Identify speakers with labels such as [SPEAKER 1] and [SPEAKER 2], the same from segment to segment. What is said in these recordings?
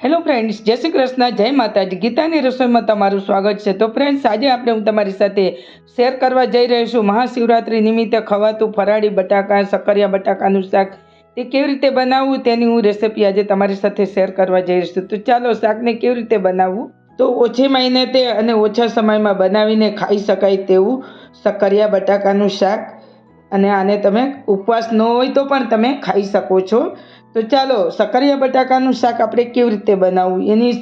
[SPEAKER 1] Hello friends જય શ્રી કૃષ્ણ, જય માતાજી. ગીતાની રસોઈમાં તમારું સ્વાગત છે. તો ફ્રેન્ડ્સ આજે આપણે હું તમારી સાથે શેર કરવા જઈ રહ્યો છું. મહાશિવરાત્રિ નિમિત્તે ખવાતું ફરાળી બટાકા, સક્કરિયા બટાકાનું શાક, તે કેવી રીતે બનાવવું તેની હું રેસિપી આજે તમારી સાથે શેર કરવા જઈ રહી છું. તો ચાલો શાકને કેવી રીતે બનાવવું? તો ઓછી મહિને તે અને ઓછા સમયમાં બનાવીને ખાઈ શકાય તેવું શક્કરિયા બટાકાનું શાક. અને આને તમે ઉપવાસ ન હોય તો પણ તમે ખાઈ શકો છો. તો ચાલો સક્કરિયા બટાકાનું શાક આપણે કેવી રીતે બનાવવું? એની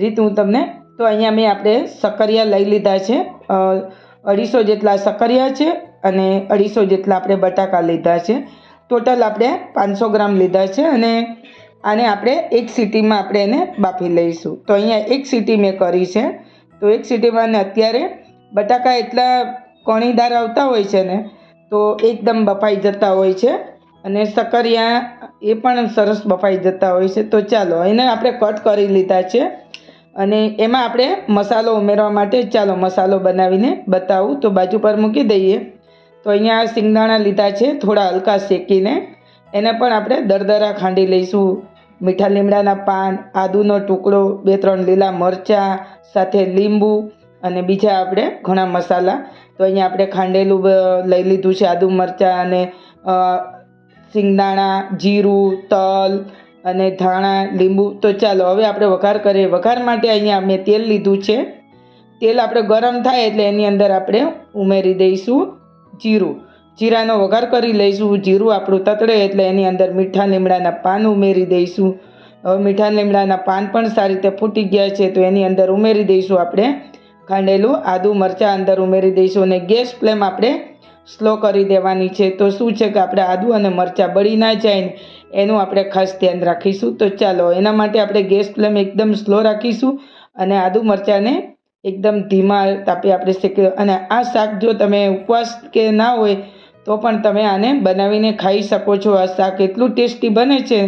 [SPEAKER 1] રીત હું તમને તો અહીંયા મેં આપણે સક્કરિયા લઈ લીધા છે. અઢીસો જેટલા સક્કરિયા છે અને અઢીસો જેટલા આપણે બટાકા લીધા છે. ટોટલ આપણે પાંચસો ગ્રામ લીધા છે અને આને આપણે એક સિટીમાં આપણે એને બાફી લઈશું. તો અહીંયા એક સિટી મેં કરી છે. તો એક સિટીમાં અત્યારે બટાકા એટલા કણીદાર આવતા હોય છે ને, તો એકદમ બફાઈ જતા હોય છે. અને સક્કરિયા એ પણ સરસ બફાઈ જતા હોય છે. તો ચાલો, એને આપણે કટ કરી લીધા છે અને એમાં આપણે મસાલો ઉમેરવા માટે ચાલો મસાલો બનાવીને બતાવું. તો બાજુ પર મૂકી દઈએ. તો અહીંયા સિંગદાણા લીધા છે, થોડા હલકા શેકીને. એને પણ આપણે દરદરા ખાંડી લઈશું. મીઠા લીમડાના પાન, આદુનો ટુકડો, બે ત્રણ લીલા મરચાં, સાથે લીંબુ અને બીજા આપણે ઘણા મસાલા. તો અહીંયા આપણે ખાંડેલું લઈ લીધું છે આદુ મરચાં અને સિંગદાણા, જીરું, તલ અને ધાણા, લીંબુ. તો ચાલો, હવે આપણે વઘાર કરીએ. વઘાર માટે અહીંયા મેં તેલ લીધું છે. તેલ આપણે ગરમ થાય એટલે એની અંદર આપણે ઉમેરી દઈશું જીરું. જીરાનો વઘાર કરી લઈશું. જીરું આપણું તતડે એટલે એની અંદર મીઠા લીમડાના પાન ઉમેરી દઈશું. હવે મીઠા લીમડાના પાન પણ સારી રીતે ફૂટી ગયા છે, તો એની અંદર ઉમેરી દઈશું આપણે. ખાંડેલું આદું મરચાં અંદર ઉમેરી દઈશું અને ગેસ ફ્લેમ આપણે સ્લો કરી દેવાની છે. તો શું છે કે આપણે આદુ અને મરચાં બળી ના જાય ને, એનું આપણે ખાસ ધ્યાન રાખીશું. તો ચાલો, એના માટે આપણે ગેસ ફ્લેમ એકદમ સ્લો રાખીશું અને આદુ મરચાંને એકદમ ધીમા તાપે આપણે શેકી અને આ શાક જો તમે ઉપવાસ કે ના હોય, તો પણ તમે આને બનાવીને ખાઈ શકો છો. આ શાક એટલું ટેસ્ટી બને છે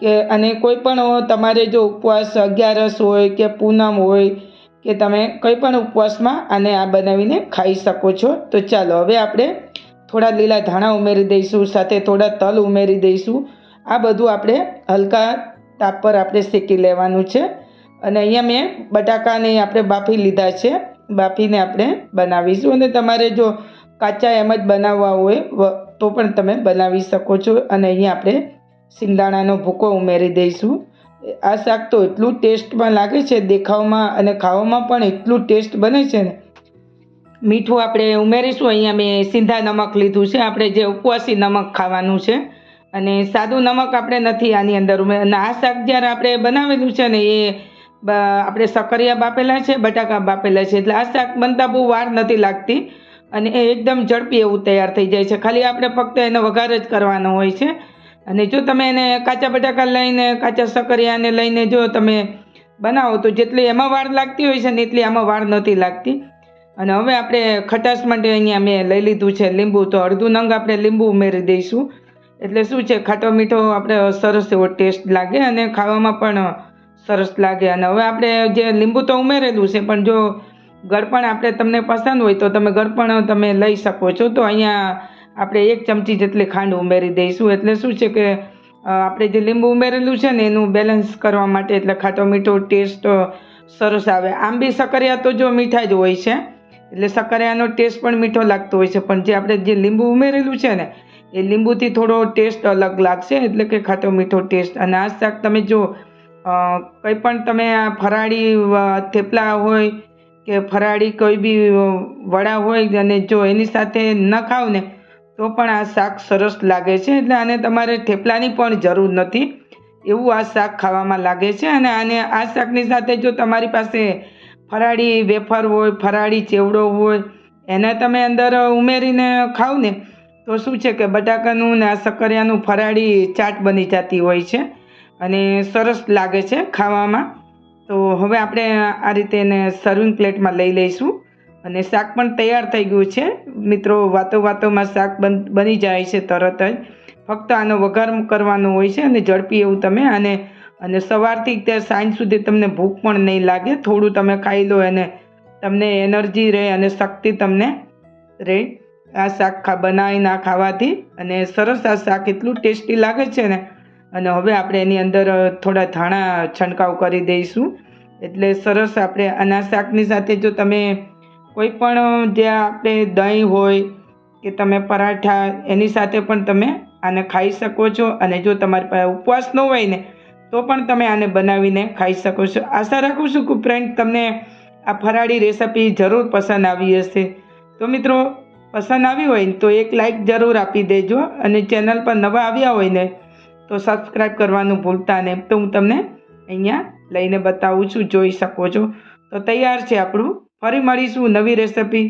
[SPEAKER 1] કે, અને કોઈ પણ તમારે જો ઉપવાસ અગિયારસ હોય કે પૂનમ હોય કે તમે કંઈ પણ ઉપવાસમાં આને આ બનાવીને ખાઈ શકો છો. તો ચાલો, હવે આપણે થોડા લીલા ધાણા ઉમેરી દઈશું, સાથે થોડા તલ ઉમેરી દઈશું. આ બધું આપણે હલકા તાપ પર આપણે શેકી લેવાનું છે. અને અહીંયા મેં બટાકાને આપણે બાફી લીધા છે. બાફીને આપણે બનાવીશું. અને તમારે જો કાચા એમ જ બનાવવા હોય તો પણ તમે બનાવી શકો છો. અને અહીંયા આપણે સિંગદાણાનો ભૂકો ઉમેરી દઈશું. આ શાક તો એટલું ટેસ્ટમાં લાગે છે દેખાવમાં અને ખાવામાં પણ એટલું ટેસ્ટ બને છે ને. મીઠું આપણે ઉમેરીશું, અહીંયા મેં સીધા નમક લીધું છે, આપણે જે ઉપવાસી નમક ખાવાનું છે. અને સાદું નમક આપણે નથી આની અંદર ઉમેર અને આ શાક જ્યારે આપણે બનાવેલું છે ને, એ આપણે સકરિયા બાપેલા છે, બટાકા બાપેલા છે, એટલે આ શાક બનતા બહુ વાર નથી લાગતી. અને એ એકદમ ઝડપી એવું તૈયાર થઈ જાય છે. ખાલી આપણે ફક્ત એનો વઘાર જ કરવાનો હોય છે. અને જો તમે એને કાચા બટાકા લઈને, કાચા સકરિયાને લઈને જો તમે બનાવો, તો જેટલી એમાં વાર લાગતી હોય છે ને એટલી આમાં વાર નથી લાગતી. અને હવે આપણે ખટાશ માટે અહીંયા મેં લઈ લીધું છે લીંબુ, તો અડધું નંગ આપણે લીંબુ ઉમેરી દઈશું. એટલે શું છે, ખાટો મીઠો આપણે સરસ એવો ટેસ્ટ લાગે અને ખાવામાં પણ સરસ લાગે. અને હવે આપણે જે લીંબુ તો ઉમેરેલું છે, પણ જો ગળપણ આપણે તમને પસંદ હોય તો તમે ગળપણ તમે લઈ શકો છો. તો અહીંયા આપણે એક ચમચી જેટલી ખાંડ ઉમેરી દઈશું. એટલે શું છે કે આપણે જે લીંબુ ઉમેરેલું છે ને, એનું બેલેન્સ કરવા માટે એટલે ખાટો મીઠો ટેસ્ટ સરસ આવે. આમ બી સક્કરિયા તો જો મીઠા જ હોય છે, એટલે સક્કરિયાનો ટેસ્ટ પણ મીઠો લાગતો હોય છે. પણ જે આપણે જે લીંબુ ઉમેરેલું છે ને, એ લીંબુથી થોડો ટેસ્ટ અલગ લાગશે, એટલે કે ખાટો મીઠો ટેસ્ટ અને આ શાક તમે જો કંઈ પણ તમે આ ફરાળી થેપલા હોય કે ફરાળી કોઈ બી વડા હોય અને જો એની સાથે ન ખાવ ને તો પણ આ શાક સરસ લાગે છે એટલે આને તમારે થેપલાની પણ જરૂર નથી. એવું આ શાક ખાવામાં લાગે છે અને આને આ શાકની સાથે જો તમારી પાસે ફરાળી વેફર હોય, ફરાળી ચેવડો હોય, એને તમે અંદર ઉમેરીને ખાવ ને, તો શું છે કે બટાકાનું ને આ શક્કરિયાનું ફરાળી ચાટ બની જતી હોય છે અને સરસ લાગે છે ખાવામાં. તો હવે આપણે આ રીતે એને સર્વિંગ પ્લેટમાં લઈ લઈશું અને શાક પણ તૈયાર થઈ ગયું છે. મિત્રો વાતો વાતોમાં શાક બન જાય છે તરત જ. ફક્ત આનો વઘાર કરવાનો હોય છે અને ઝડપી એવું તમે આને અને સવારથી ત્યાં સાંજ સુધી તમને ભૂખ પણ નહીં લાગે. થોડું તમે ખાઈ લો અને તમને એનર્જી રહે અને શક્તિ તમને રહે. આ શાક ખા બનાવીને આ ખાવાથી અને સરસ આ શાક એટલું ટેસ્ટી લાગે છે ને. અને હવે આપણે એની અંદર થોડા ધાણા છંટકાવ કરી દઈશું. એટલે સરસ આપણે આના શાકની સાથે જો તમે કોઈ પણ જે આપણે દહીં હોય કે તમે પરાઠા, એની સાથે પણ તમે આને ખાઈ શકો છો. અને જો તમારી પાસે ઉપવાસ ન હોય ને, તો પણ તમે આને બનાવીને ખાઈ શકો છો. આશા રાખું છું કે ફ્રેન્ડ તમને આ ફરાળી રેસિપી જરૂર પસંદ આવી હશે. તો મિત્રો, પસંદ આવી હોય તો એક લાઈક જરૂર આપી દેજો. અને ચેનલ પર નવા આવ્યા હોય ને, તો સબસ્ક્રાઈબ કરવાનું ભૂલતા નહીં. તો હું તમને અહીંયા લઈને બતાવું છું, જોઈ શકો છો. તો તૈયાર છે આપણું ફરી મળીશું નવી રેસિપી